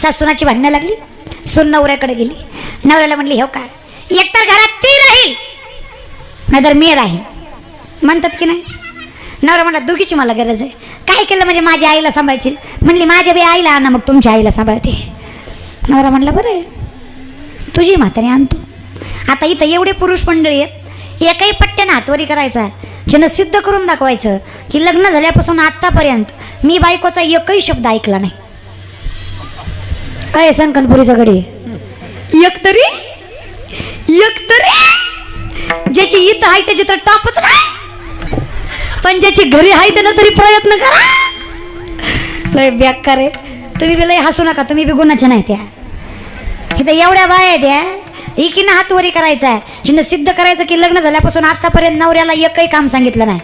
सासूनाची भांडणं लागली. सून नवऱ्याकडे गेली. नवऱ्याला म्हणली हो काय एकतर घरात ती राहील नाहीतर मी राहील म्हणतात की नाही? नवरा म्हणला दोघीची मला गरज आहे. काय केलं म्हणजे माझ्या आईला सांभाळशील? म्हणली माझ्या बी आईला आणा मग तुमच्या आईला सांभाळते. नवरा म्हणला बरं आहे. तुझी म्हातारी आणतो. आता इथं एवढे पुरुष मंडळी आहेत. एकही पट्ट्यानं हातवरी करायचा ज्यानं सिद्ध करून दाखवायचं की लग्न झाल्यापासून आत्तापर्यंत मी बायकोचा एकही शब्द ऐकला नाही. अय संकनपुरीचा घडी एक तरी एक तरी. ज्याची इथं आहे त्याची तर टॉपच नाही. पण ज्याची घरी आहे त्यानं तरी प्रयत्न करा. लय बेकार आहे. तुम्ही बी लय हसू नका तुम्ही बी गुणाच्या नाही त्या. इथं एवढ्या बाया त्या एकीनं हातवरी करायचा आहे जिनं सिद्ध करायचं की लग्न झाल्यापासून आतापर्यंत नवऱ्याला एकही काम सांगितलं नाही.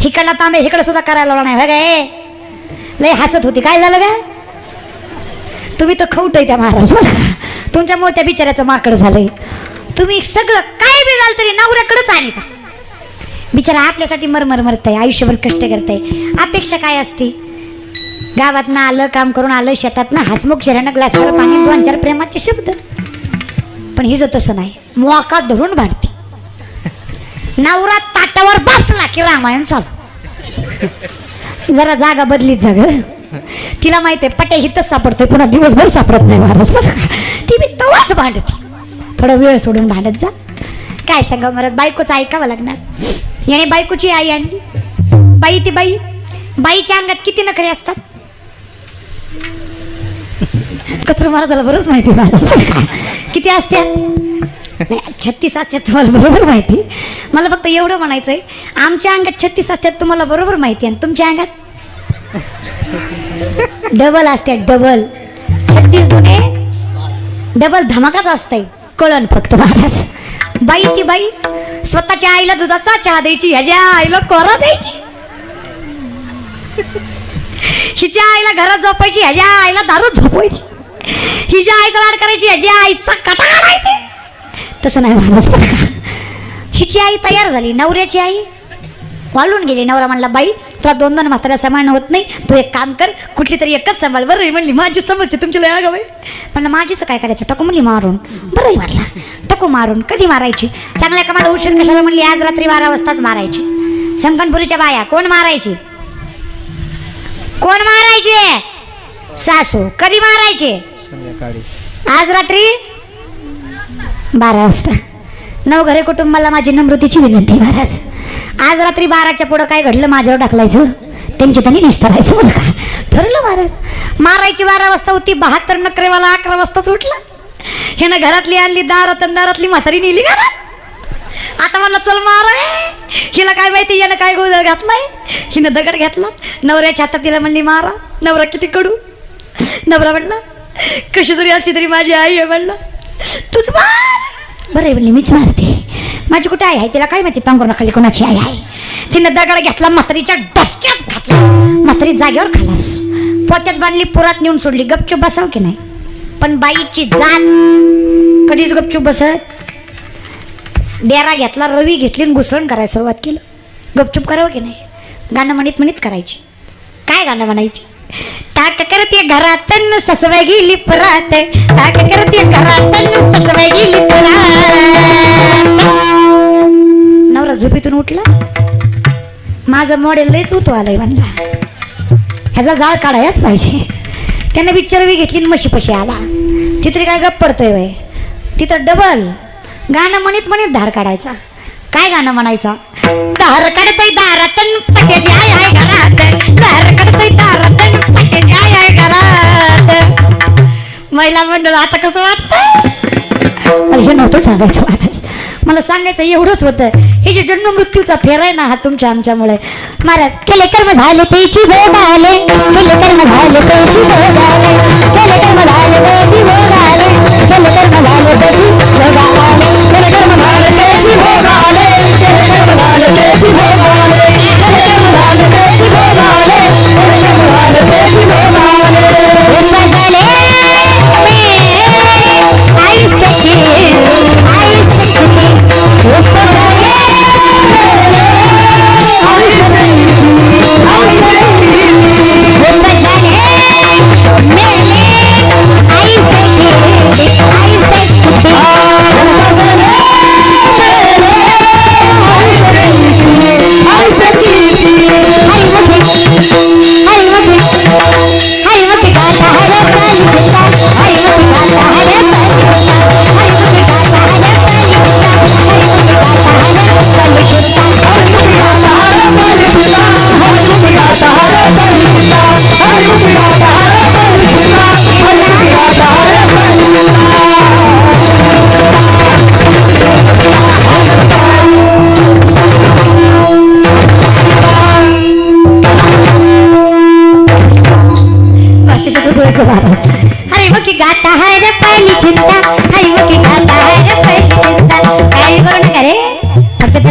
हिकडला तांबे इकडे सुद्धा करायला लावला नाही. बघा लय हसत होती. काय झालं का तुम्ही तर खवट आहे त्या महाराज बरं का तुमच्यामुळे त्या बिचाऱ्याचं माकड झालंय. तुम्ही सगळं काय बी झालं तरी नवऱ्याकडेच आणता. बिचारा आपल्यासाठी मरमर मरताय आयुष्यभर कष्ट करताय. अपेक्षा काय असते? गावात आलं काम करून आलं शेतात ना हसमुख शरण ग्लासवर पाणी दोन चार प्रेमाचे शब्द. पण हिचं तसं नाही. मोका धरून भांडते. नवरा ताटावर बसला की रामायण चालू. जरा जागा बदलीत जाग तिला माहिती आहे पटे हितच सापडतोय पुन्हा दिवसभर सापडत नाही महाराज बरं का? ती मी तवाच भांडते. थोडा वेळ सोडून भांडत जा. काय सांगा महाराज बायकोचं ऐकावं लागणार? याने बायकोची आई आणली. बाई ती बाई बाईच्या अंगात किती नखरे असतात? कचरा महाराजाला बरंच माहिती आहे महाराज बरं का? किती असत्यात? छत्तीस असत्यात तुम्हाला बरोबर माहिती. मला फक्त एवढं म्हणायचं आहे आमच्या अंगात छत्तीस असतात तुम्हाला बरोबर माहिती आहे आणि तुमच्या अंगात? डबल असते डबल. छत्तीस गुन्हे डबल धमाकाच असते कळण फक्त महाराज. बाई ती बाई स्वतःच्या आईला दुधाचा चहा द्यायची ह्याच्या आईला कोरा द्यायची. हिच्या आईला घरात झोपायची ह्याच्या आईला दारूच झोपवायची. हिच्या आईचा लाड करायची ह्याच्या आईचा कटा काढायची. तसं नाही माणूस हिची आई तयार झाली नवऱ्याची आई. वाळून गेली. नवरा म्हणला बाई तुला दोन दोन म्हाताऱ्या समान होत नाही. तू एक काम कर कुठली तरी एकच सांभाळ. बरं आहे म्हणली. माझी समजते तुमची लय आहे. म्हणलं माझीच काय करायचं? टाकू म्हणली मारून. बरं आहे म्हणला. टाकू मारून कधी मारायची? चांगल्या कामाला उशीर कशाला? म्हणली आज रात्री बारा वाजताच मारायची. संकनपुरीच्या बाया कोण मारायची? कोण मारायचे? सासू कधी मारायचे? आज रात्री बारा वाजता. नवघरे कुटुंबाला माझी नम्रतेची विनंती महाराज. आज रात्री बाराच्या पुढं काय घडलं? माझ्यावर टाकलायचं त्यांची त्यांनी निस्तारायचं बरं का? ठरलं महाराज मारायची बारा वाजता होती. बहात्तर नकरेवाला अकरा वाजताच उठला. ह्यानं घरातली आणली दारात दारातली म्हातारी नेली घरात. आता मला चल माराय हिला काय माहिती? यानं काय गोंधळ घातलाय? हिनं दगड घातला. नवऱ्याच्या हातात तिला म्हणली मारा. नवरा किती कडू? नवरा म्हणला कशी जरी असली तरी माझी आई आहे. म्हणलं तूच मार. बरं आहे म्हणली मीच मारते. माझी कुठे आई आहे? तिला काय माहिती? पांघरुणाखाली कोणाची आई आहे? तिनं दगड घेतला म्हातारीच्या डसक्यात घातला. म्हातारी जागेवर खालास. पोत्यात बांधली पुरात नेऊन सोडली. गपचूप बसाव की नाही? पण बाईची जात कधीच गपचूप बसत. डेरा घेतला रवी घेतली आणि घुसळण करायला सुरुवात केलं. गपचूप करावं की नाही? गाणं म्हणीत म्हणीत करायची. काय गाणं म्हणायची? ताक करते घरातन ससवाय गेली पुरात. ताक करते घरातन ससवाय गेली पुरात. उठला? माझं मॉडेल लयच उतो आलंय म्हणला. ह्याचा जाळ काढायच पाहिजे. त्याने बिच्चरवी घेतली मशी म्हशीपशी आला. तिथे काय गप्प पडतोय वय तिथं डबल गाणं म्हणीत म्हणीत धार काढायचा. काय गाणं म्हणायचा? धार काढतोय दारातन पट्याची आय आय घरात. धार काढतोय दारातन पट्याची आय आय घरात. महिला मंडळ आता कसं वाटतं? हे नव्हतं सांगायचं मला. मला सांगायचं एवढंच होतं. हे जे जन्म मृत्यूचा फेर आहे ना हा तुमच्या आमच्यामुळे. महाराज केले कर्म झाले त्याची भोग आले.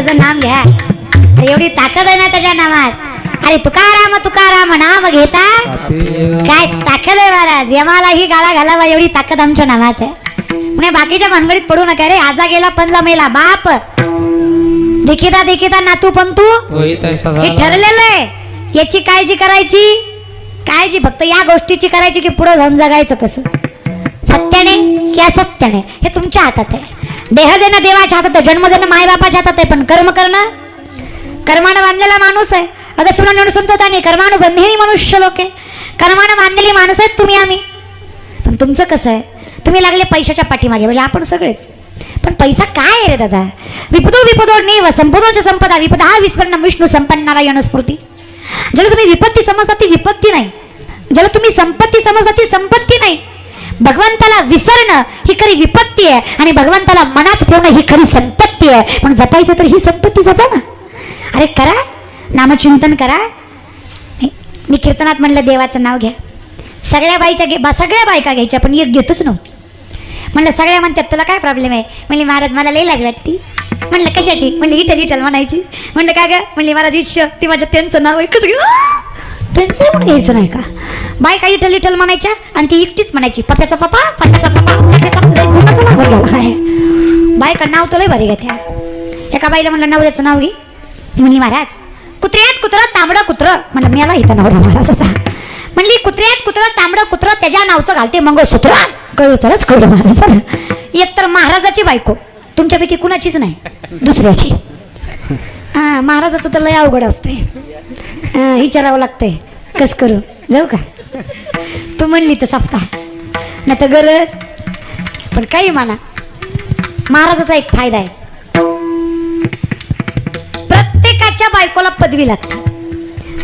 त्याचं नाम घ्या. एवढी ताकद आहे ना त्याच्या नामात अरे तुकाराम तुकाराम नाम घेता? काय ताकद आहे महाराज? यमालाही गाळा घालावा एवढी ताकद आमच्या नामात आहे. म्हणजे बाकीच्या भानगडीत पडू नका रे. आजा गेला पंजा मेला. बाप! देखीता देखीता नातू तोही तसा हे झाला ठरलेलं आहे. याची काळजी करायची? काळजी फक्त या गोष्टीची करायची की पुढे जाऊन जगायचं कसं? सत्याने की असत्याने? हे तुमच्या हातात आहे. देह देणं देवाच्या हातात आहे जन्म देणं मायबापाच्या हातात आहे पण कर्म करणं कर्मानं बांधलेला माणूस आहे. आता शिवना संत त्याने कर्मानु बंधेही मनुष्य लोके. कर्मानं बांधलेली माणसं आहेत तुम्ही आम्ही. पण तुमचं कसं आहे? तुम्ही लागले पैशाच्या पाठीमागे म्हणजे आपण सगळेच. पण पैसा काय आहे रे दादा? विपदो विपदो नेव संपदोच्या संपदा विपदा हा विस्मरण विष्णू संपन्नारायण स्फूर्ती ज्याला तुम्ही विपत्ती समजता ती विपत्ती नाही. ज्याला तुम्ही संपत्ती समजता ती संपत्ती नाही. भगवंताला विसरणं ही खरी विपत्ती आहे आणि भगवंताला मनात ठेवणं ही खरी संपत्ती आहे. पण जपायचं तर ही संपत्ती जपा ना. अरे करा नामचिंतन करा. मी कीर्तनात म्हणलं देवाचं नाव घ्या. सगळ्या बाईच्या घे बा सगळ्या बायका घ्यायच्या पण एक घेतच नव्हती. म्हणलं सगळ्या म्हणतात तुला काय प्रॉब्लेम आहे? म्हणली महाराज मला लई लाज वाटती. म्हणलं कशाची? म्हणली इटल इटल म्हणायची. म्हणलं काय गं? म्हणली महाराज ईश ती माझ्या त्यांचं नाव एकच घेऊ त्यांचं पण घ्यायचं नाही का? बायका इटल इटल म्हणायच्या आणि ती एकटीच म्हणायची पप्याचा पप्पा पप्याचा पप्पा पप्याचा नाव आहे. बायका नाव तर लई भारी घ्या एका बाईला म्हणलं नवऱ्याचं नाव घे. म्हणी महाराज कुत्र्यात कुत्र तांबडं कुत्र. म्हणलं मला इथं नवरा महाराज होता म्हणली कुत्र्यात कुत्र तांबडं कुत्र त्याच्या नावचं घालते मंगळसूत्र. कळू तरच कळलं महाराज एक तर महाराजाची बायको. तुमच्यापैकी कुणाचीच नाही दुसऱ्याची. हां महाराजाचं तर लय अवघड असते विचारावं लागतंय. कस करू. जाऊ का? तू म्हणली तर सप्ता नाही तर गरज. पण काही म्हणा. महाराजाचा एक फायदा आहे. प्रत्येकाच्या बायकोला पदवी लागते.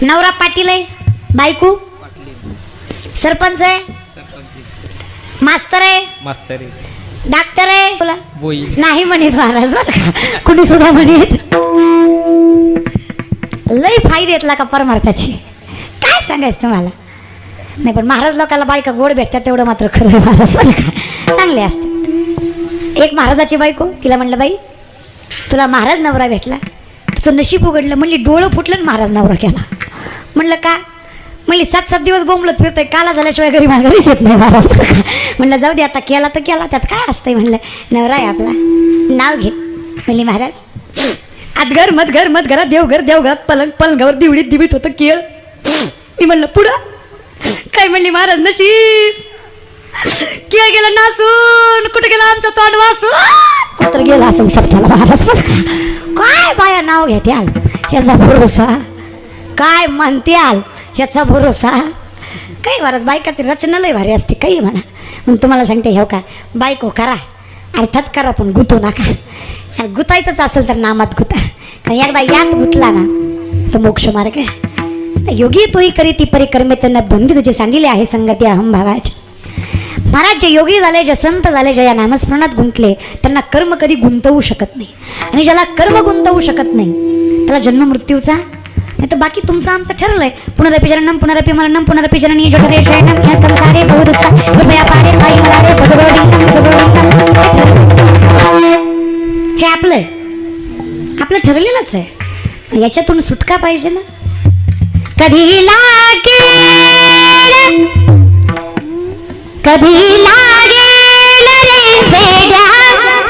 नवरा पाटील आहे. बायको? सरपंच आहे. मास्तर आहे. मास्तरी डॉक्टर आहे. बोला. बोई. नाही म्हणत महाराज बरं का? कुणी सुद्धा म्हणत. लय फायदे येतला का परमार्थाची. काय सांगायचं तुम्हाला? नाही पण महाराज लोकांना बायका गोड भेटतात तेवढं मात्र खरं आहे महाराज बरं चांगले असतात एक महाराजाची बायको तिला म्हणलं बाई तुला महाराज नवरा भेटला. तुझं नशीब उघडलं. म्हणली डोळं फुटलं आणि महाराज नवरा केला. म्हणलं का? म्हणली सात सात दिवस बोंबलत फिरतोय. काला झाल्याशिवाय घरी माघारीच येत नाही महाराज म्हणलं जाऊ दे आता केला तर केला. त्यात काय असतंय? म्हणलं नवरा आहे आपला. नाव घे. म्हणली महाराज आज घर मत घर मत घरात देवघर देवघरात पलंग पलंगावर दिवडीत दिवीत होतं केळ. मी म्हणलं पुढं? काय म्हणली महाराज नशीब. किया गेलं नासून? कुठे गेला आमचा तोंड वासून? कुठं गेला असून शब्दाला महाराज पण काय बाया नाव घेत्याल? ह्याचा भरोसा? काय म्हणत्याल ह्याचा भरोसा? काही महाराज बायकाची रचना लय भारी असते काही म्हणा. मग तुम्हाला सांगते हो का बायको करा. अर्थात करा पण गुतू नका. आणि गुतायचंच असेल तर नामात गुता. कारण एकदा यात गुतला ना तो मोक्ष मार्ग आहे. योगी तोही करी ती परिक्रमे त्यांना बंदी जे सांडिले आहे संगती अहम भावाचे महाराज जे योगी झाले जे संत झाले जे या नामस्मरणात गुंतले त्यांना कर्म कधी गुंतवू शकत नाही आणि ज्याला कर्म गुंतवू शकत नाही त्याला जन्म मृत्यूचा नाही तर बाकी तुमचं आमचं ठरलंय पुनरपी जननम पुनरपी मरणम पुनरपी जननी जठरे शयनम या संसारे बहुदुस्ता कृपया पारे पायी मुरारे भजगोविंदम भजगोविंदम हे आपलं आपलं ठरलेलंच आहे याच्यातून सुटका पाहिजे ना कधी लागेल कधी लागेल रे वेड्या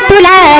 तुला या